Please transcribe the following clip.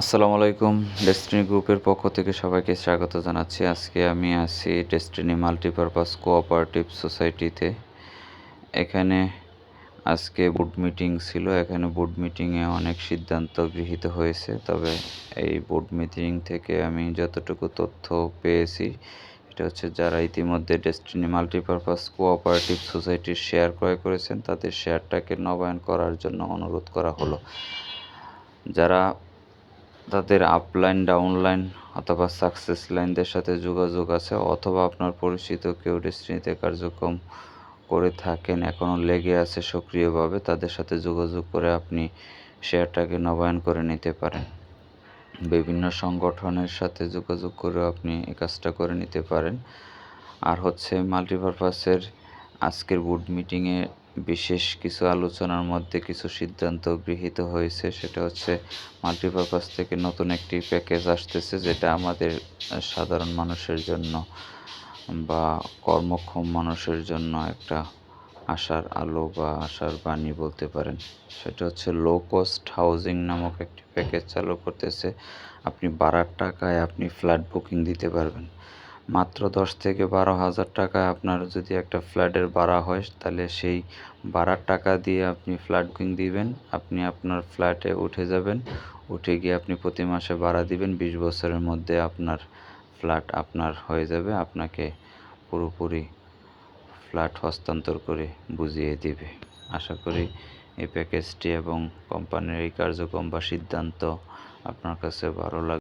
আসসালামু আলাইকুম ডেস্টিনি গ্রুপের পক্ষ থেকে সবাইকে স্বাগত জানাচ্ছি। আজকে আমি আছি ডেস্টিনি মাল্টিপারপাস কোঅপারেটিভ সোসাইটিতে এখানে আজকে বোর্ড মিটিং ছিল। এখানে বোর্ড মিটিংয়ে অনেক সিদ্ধান্ত গৃহীত হয়েছে। তবে এই বোর্ড মিটিং থেকে আমি যতটুকু তথ্য পেয়েছি এটা হচ্ছে যারা ইতিমধ্যে ডেস্টিনি মাল্টিপারপাস কোঅপারেটিভ সোসাইটির শেয়ার ক্রয় করেছেন, তাদের শেয়ারটাকে নবায়ন করার জন্য অনুরোধ করা হলো। যারা তাদের আপলাইন ডাউনলাইন অথবা সাকসেস লাইনদের সাথে যোগাযোগ আছে অথবা আপনার পরিচিত কেউ ডেস্টিনিতে কার্যক্রম করে থাকেন এখনও লেগে আছে সক্রিয়ভাবে, তাদের সাথে যোগাযোগ করে আপনি শেয়ারটাকে নবায়ন করে নিতে পারেন। বিভিন্ন সংগঠনের সাথে যোগাযোগ করে আপনি এই কাজটা করে নিতে পারেন। আর হচ্ছে মাল্টিপারপাসের আজকের বোর্ড মিটিংয়ে বিশেষ কিছু আলোচনার মধ্যে কিছু সিদ্ধান্ত গৃহীত হয়েছে। সেটা হচ্ছে মাল্টিপারপাস থেকে নতুন একটি প্যাকেজ আসতেছে, যেটা আমাদের সাধারণ মানুষের জন্য বা কর্মক্ষম মানুষের জন্য একটা আশার আলো বা আশার বাণী বলতে পারেন। সেটা হচ্ছে লো কস্ট হাউজিং নামক একটি প্যাকেজ চালু করতেছে। আপনি বারার টাকায় আপনি ফ্ল্যাট বুকিং দিতে পারবেন। মাত্র দশ থেকে বারো হাজার টাকায় আপনার যদি একটা ফ্ল্যাটের ভাড়া হয়, তাহলে সেই ভাড়ার টাকা দিয়ে আপনি ফ্ল্যাট বুকিং দিবেন, আপনি আপনার ফ্ল্যাটে উঠে যাবেন, উঠে গিয়ে আপনি প্রতি মাসে ভাড়া দিবেন, বিশ বছরের মধ্যে আপনার ফ্ল্যাট আপনার হয়ে যাবে, আপনাকে পুরোপুরি ফ্ল্যাট হস্তান্তর করে বুঝিয়ে দিবে। আশা করি এই প্যাকেজটি এবং কোম্পানির এই কার্যক্রম বা সিদ্ধান্ত আপনার কাছে ভালো লাগ